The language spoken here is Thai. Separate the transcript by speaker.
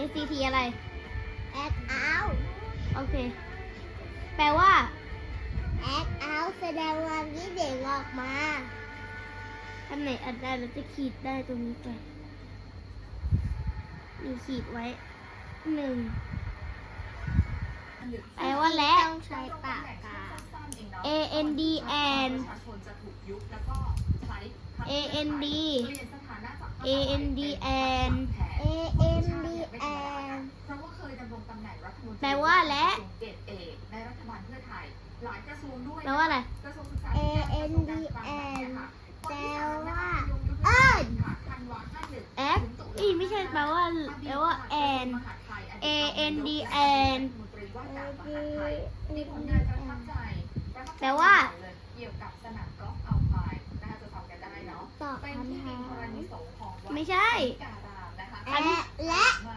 Speaker 1: ACT อะไร
Speaker 2: แอคเอาท์
Speaker 1: โอเค แปลว่า
Speaker 2: แอคเอาท์แสดงความคิดเห็นออกมา
Speaker 1: อันไหนอันใดเราจะขีดได้ตรงนี้ไปนี่ขีดไว้หนึ่งแปลว่าและ
Speaker 2: ต้องใช้ปากกา
Speaker 1: A N D and A N D A N D and
Speaker 2: A N D N
Speaker 1: แปลว่าและแปลว่าอะไร
Speaker 2: A N D N แปลว่าเอิ้น
Speaker 1: X อีไม่ใช่แปลว่าแปลว่า and A N D and แปลว่า
Speaker 3: เกี่ยวกับสนามกอล์ฟอัลไพน์นะคะจะทำกันได้เนาะ
Speaker 2: ตอบ
Speaker 3: เป็น
Speaker 2: คำ
Speaker 3: ที่
Speaker 2: ถา
Speaker 3: ดินธร
Speaker 2: ม
Speaker 3: ณีสงฆ์ของวัด
Speaker 1: ไม่ใช่
Speaker 3: การามนะคะ
Speaker 2: และและ
Speaker 3: น